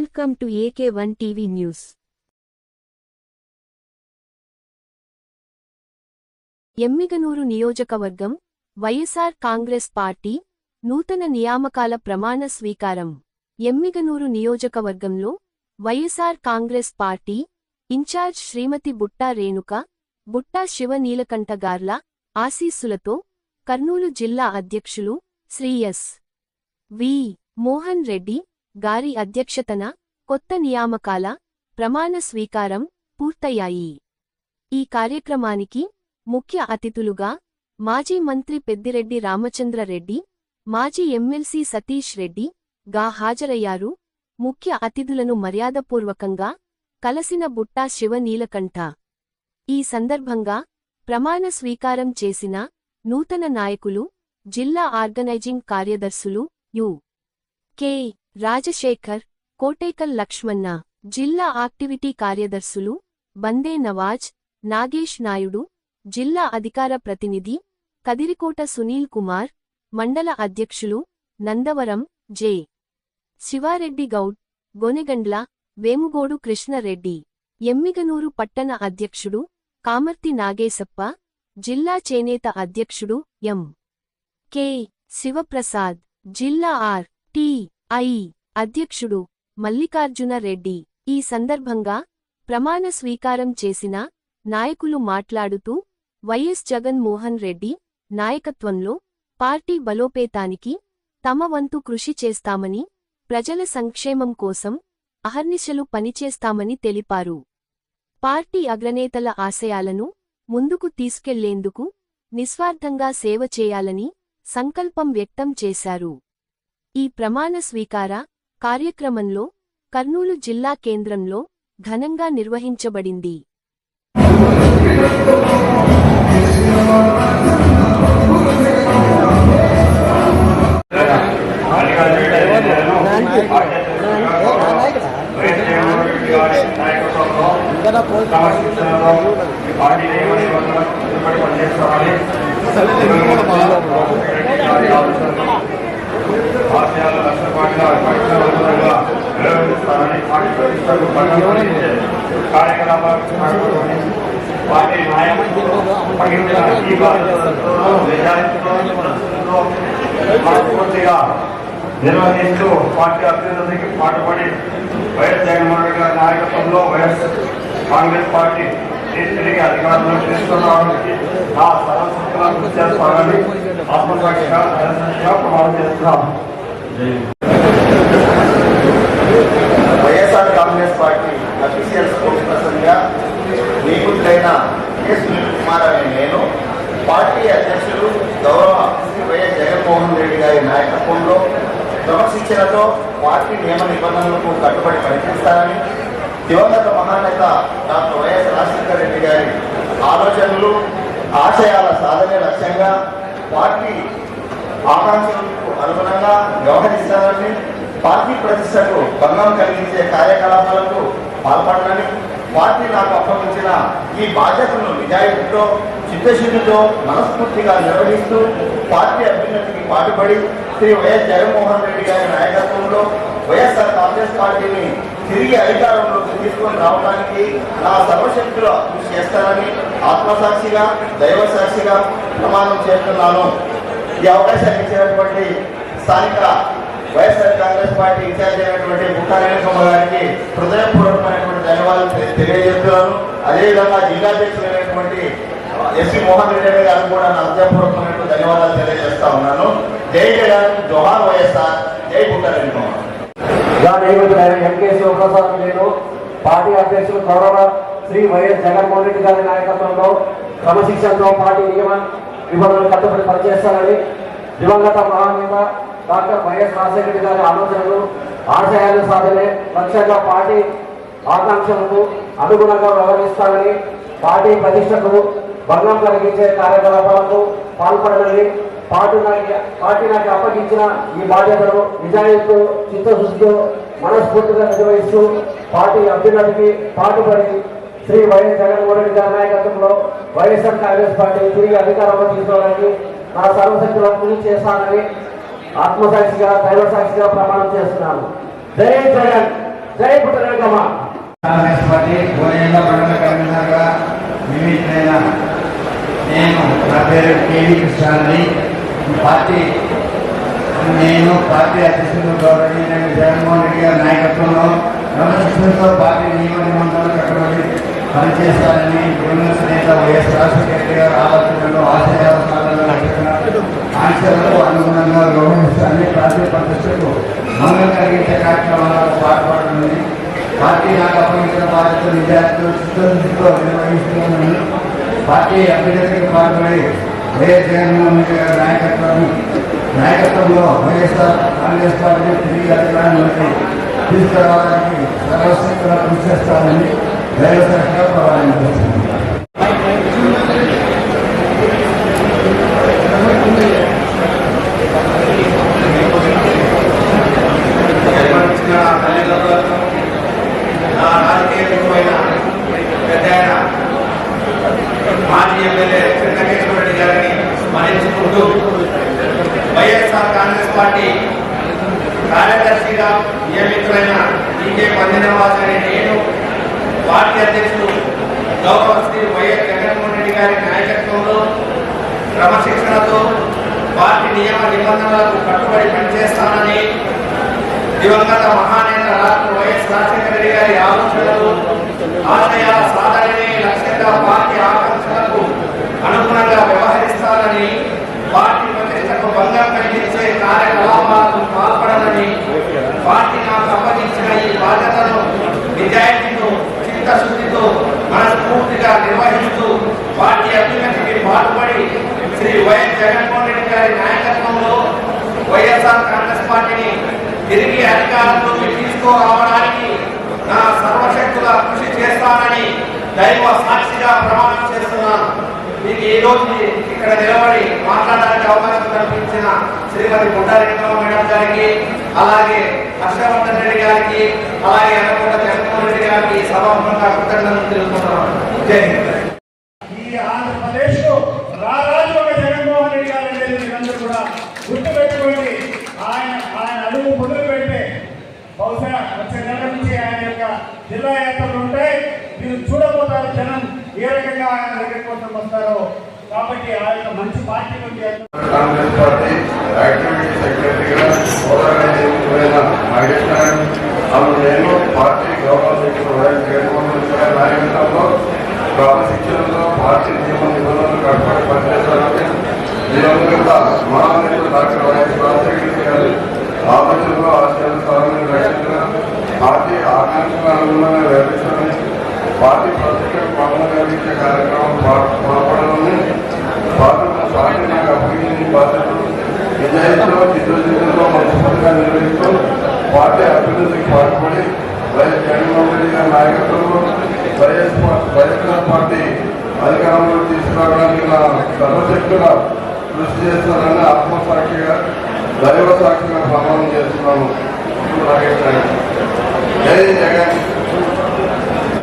Welcome to AK one TV news Emmiganur నియోజకవర్గం YSR Congress party నూతన నియామకాల ప్రమాణ స్వీకారం. ఎమ్మిగనూరు నియోజకవర్గంలో YSR Congress party in-charge Shrimati Butta Renuka Butta Shiva Neelakantha గార్ల ఆశీస్సులతో కర్నూలు జిల్లా అధ్యక్షులు శ్రీ ఎస్. వి. మోహన్ రెడ్డి గారి అధ్యక్షతన కొత్త నియామకాల ప్రమాణ స్వీకారం పూర్తయ్యాయి. ఈ కార్యక్రమానికి ముఖ్య అతిథులుగా మాజీ మంత్రి పెద్దిరెడ్డి రామచంద్రరెడ్డి మాజీ ఎమ్మెల్సీ సతీష్ రెడ్డి గా హాజరయ్యారు. ముఖ్య అతిథులను మర్యాదపూర్వకంగా కలసిన బుట్టా శివ నీలకంఠ. ఈ సందర్భంగా ప్రమాణ స్వీకారం చేసిన నూతన నాయకులు జిల్లా ఆర్గనైజింగ్ కార్యదర్శులు యు. కె. రాజశేఖర్ కోటేకల్ లక్ష్మణ జిల్లా యాక్టివిటీ కార్యదర్శులు బందే నవాజ్ నాగేష్ నాయుడు జిల్లా అధికార ప్రతినిధి కదిరికోట సునీల్ కుమార్ మండల అధ్యక్షులు నందవరం జె. శివారెడ్డి గౌడ్ గొనెగండ్ల వేముగోడు కృష్ణరెడ్డి ఎమ్మిగనూరు పట్టణ అధ్యక్షుడు కామర్తి నాగేశప్ప జిల్లా చేనేత అధ్యక్షుడు ఎం. కె. శివప్రసాద్ జిల్లా ఆర్. టి. ఐ. అధ్యక్షుడు మల్లికార్జున రెడ్డి. ఈ సందర్భంగా ప్రమాణ స్వీకారం చేసిన నాయకులు మాట్లాడుతూ వైఎస్ జగన్మోహన్ రెడ్డి నాయకత్వంలో పార్టీ బలోపేతానికి తమ వంతు కృషి చేస్తామని ప్రజల సంక్షేమం కోసం అహర్నిశలు పనిచేస్తామని తెలిపారు. పార్టీ అగ్రనేతల ఆశయాలను ముందుకు తీసుకెళ్ళేందుకు నిస్వార్థంగా సేవ చేయాలని సంకల్పం వ్యక్తం చేశారు. ఈ ప్రమాణ స్వీకార కార్యక్రమంలో కర్నూలు జిల్లా కేంద్రంలో ఘనంగా నిర్వహించబడింది. మనస్ఫూర్తిగా నిర్వహిస్తూ పార్టీ అభ్యున్నతికి పాటుపడి వైఎస్ జగన్మోహన్ రెడ్డి గారి నాయకత్వంలో వైఎస్ కాంగ్రెస్ పార్టీ తిరిగి అధికారంలో చేస్తున్నామని నా సర్వశక్తుల కృషి చేస్తానని ఆత్మసాక్షిగా జనసాక్షిగా ప్రమాణం చేస్తున్నాం YSR Congress party official sports పర్సన్గా నియమితులైన ఎస్ సునీల్ కుమార్ అనే నేను. పార్టీ అధ్యక్షులు గౌరవ శ్రీ వైఎస్ జగన్మోహన్ రెడ్డి గారి నాయకత్వంలో క్రమశిక్షణతో పార్టీ నియమ నిబంధనలకు కట్టుబడి పనిచేస్తానని దివంగత మహానేత డాక్టర్ వైఎస్ రాజశేఖర రెడ్డి గారి ఆలోచనలు ఆశయాల సాధనే లక్ష్యంగా పార్టీ ఆకాంక్షలకు అనుగుణంగా వ్యవహరిస్తానని పార్టీ ప్రతిష్టకు భంగం కలిగించే కార్యకలాపాలకు పాల్పడనని పార్టీ నాకు అప్పగించిన ఈ బాధ్యతను నిజాయితీతో చిత్తశుద్ధితో మనస్ఫూర్తిగా నిర్వహిస్తూ పార్టీ అభ్యున్నతికి పాటుపడి శ్రీ వైఎస్ జగన్మోహన్ రెడ్డి గారి నాయకత్వంలో వైఎస్ఆర్ కాంగ్రెస్ పార్టీని తిరిగి అధికారంలోకి తీసుకొని రావడానికి నా సర్వశక్తుల కృషి చేస్తానని ఆత్మసాక్షిగా దైవ సాక్షిగా ప్రమాణం చేస్తున్నాను. ఈ అవకాశాన్ని ఇచ్చినటువంటి స్థానిక వైఎస్ఆర్ కాంగ్రెస్ పార్టీ ఇన్ఛార్జ్ అయినటువంటి ముఖారేణకమ్మ గారికి హృదయపూర్వకమైనటువంటి ధన్యవాదాలు తెలియజేస్తున్నాను. అదేవిధంగా జిల్లాధ్యక్షులైనటువంటి ఎస్వి మోహన్ రెడ్డి గారికి కూడా నా హృదయపూర్వకమైనటువంటి ధన్యవాదాలు తెలియజేస్తా ఉన్నాను. జై జగన్ జోహార్ వైఎస్ఆర్ జై ముఖారేణకమ్మ ఇలా నియమితులైన ఎంకే నేను పార్టీ అధ్యక్షులు గౌరవ శ్రీ వైఎస్ జగన్మోహన్ రెడ్డి గారి నాయకత్వంలో క్రమశిక్షణతో పార్టీ నియమ నిబంధనలు కట్టుబడి పనిచేస్తానని దివంగత మహానేత డాక్టర్ వైఎస్ రాజశేఖర గారి ఆలోచనలు ఆశయాలు సాధనే లక్ష్యంగా పార్టీ ఆకాంక్షలకు అనుగుణంగా వ్యవహరిస్తామని పార్టీ ప్రతిష్టకు భంగం కలిగించే కార్యకలాపాలకు పాల్పడనని పార్టీ నాకు పార్టీ నాకు అప్పగించిన ఈ బాధ్యతను నిజాయితీతో చిత్తశుద్ధితో మనస్ఫూర్తిగా నిర్వహిస్తూ పార్టీ అభ్యున్నతికి పాటుపడి శ్రీ వైఎస్ జగన్మోహన్ రెడ్డి గారి నాయకత్వంలో వైఎస్ఆర్ కాంగ్రెస్ పార్టీ తిరిగి అధికారంలో తీసుకోవడానికి నా సర్వశక్తులను కృషి చేస్తానని ఆత్మసాక్షిగా దైవ సాక్షిగా ప్రమాణం చేస్తున్నాను జై జగన్ జై పుట్టరంగమ్మ పార్టీ నేను నా పేరు కేవీ కృష్ణారెడ్డి. పార్టీ నేను పార్టీ అధ్యక్షుడు గౌరవనీయులైన జగన్మోహన్ రెడ్డి గారి నాయకత్వంలో క్రమశిక్షణతో పార్టీ నియమ నిబంధనలు కట్టుబడి పనిచేస్తారని యూనివర్స్ నేత వైఎస్ రాజశేఖర రెడ్డి గారు ఆలోచనలు ఆశయాలు ఆశలకు అనుగుణంగా వ్యవహరిస్తారని పార్టీ ప్రతిష్టకు మంగళం కలిగించే కార్యక్రమాలకు పాల్పడుతుంది పార్టీ నాకు అప్పగించిన బాధ్యత విద్యార్థులు చిత్తశుద్ధితో నిర్వహిస్తున్నామని పార్టీ అభ్యర్థికి పాల్పడి వైఎస్ జగన్మోహన్ రెడ్డి గారి నాయకత్వం నాయకత్వంలో వైఎస్ఆర్ కాంగ్రెస్ పార్టీ తిరిగి అధికారంలోకి తీసుకురావడానికి సర్వశక్తులు కృషి చేస్తామని దైవశాఖగా ప్రమాణం చేస్తున్నాను జన్మనిచ్చిన తల్లిదండ్రులకు నా రాజకీయమైన పెద్ద ఆయన మాజీ ఎమ్మెల్యే చిన్నకేశ్వర రెడ్డి గారిని స్మరించుకుంటూ వైఎస్ఆర్ కాంగ్రెస్ పార్టీ కార్యదర్శిగా నియమితులైన ఈకే పందినవాసని నేను పార్టీ అధ్యక్షుడు గౌరవ శ్రీ వైఎస్ జగన్మోహన్ రెడ్డి గారి నాయకత్వంలో క్రమశిక్షణతో పార్టీ నియమ నిబంధనలకు కట్టుబడి పనిచేస్తానని దివంగత మహానేత డాక్టర్ వైఎస్ రాజశేఖర రెడ్డి గారి ఆలోచనలు ఆశయాల సాధననే లక్ష్యంగా పార్టీ ఆకాంక్షలకు అనుగుణంగా వ్యవహరిస్తానని పార్టీ ప్రతిష్టకు భంగం కలిగించే కార్యకలాపాలకు పాల్పడనని పార్టీ నాకు అప్పగించిన ఈ బాధ్యతను నిజాయితీతో చిత్తశుద్ధితో మనస్ఫూర్తిగా నిర్వహించారు పార్టీ అభ్యున్నతికి పాటుపడి శ్రీ వైఎస్ జగన్మోహన్ రెడ్డి గారి నాయకత్వంలో వైఎస్ఆర్ కాంగ్రెస్ పార్టీని తిరిగి అధికారంలోకి తీసుకురావడానికి నా సర్వశక్తుల కృషి చేస్తానని దైవ సాక్షిగా ప్రమాణం చేస్తున్నాను. మీకు ఈ రోజు ఇక్కడ నిలబడి మాట్లాడడానికి అవకాశం కల్పించిన శ్రీమతి గుండారెడ్డి మేడం గారికి అలాగే హర్షవర్ధన్ రెడ్డి గారికి అలాగే అనకొండ జగన్మోహన్ రెడ్డి గారికి సభాముఖంగా కృతజ్ఞతలు తెలుపుతున్నాను జై హింద్. ఈ ఆంధ్రప్రదేశ్ రారాజు ఒక జగన్మోహన్ రెడ్డి గారు అనేది మీరందరూ కూడా గుర్తుపెట్టుకోండి. ఆయన ఆయన అడుగు మొదలు పెడితే బహుశా వచ్చే నెల నుంచి ఆయన యొక్క జిల్లా యాత్రలు ఉంటాయి. మీరు చూడబోతారు జనం ఏ రకంగా ఆయన దగ్గర కోసం వస్తారో. కాబట్టి ఆ యొక్క మంచి పార్టీ నుండి కాంగ్రెస్ పార్టీ యాక్టివిటీ సెక్రటరీగా గౌరవ నేను పార్టీ గౌరవ జగన్మోహన్ రెడ్డి గారి నాయకత్వంలో పార్టీ నియమ నిబంధనలు కట్టుబడి పనిచేస్తారని దివంగత మా డాక్టర్ వైఎస్ ఆశయాల పార్టీ ఆకాంక్షల అనుగుణంగా వ్యవహరిస్తారని పార్టీ ప్రతిష్టకు భంగం కలిగించే కార్యక్రమం పాల్పడాలని పార్టీ పార్టీ నాకు అప్పగించిన బాధ్యతలు నిజాయితీలో చిత్తశుద్ధితో మనస్ఫూర్తిగా నిర్వహిస్తూ పార్టీ అభివృద్ధికి పాటుపడి వైఎస్ జగన్మోహన్ రెడ్డి గారి నాయకత్వంలో వైఎస్ వైఎస్ఆర్ పార్టీ అధికారంలో తీసుకురావడానికి నా సర్వశక్తుల కృషి చేస్తానని ఆత్మసాక్షిగా దైవ సాక్షిగా ప్రమాణం చేస్తున్నాను జై జగన్.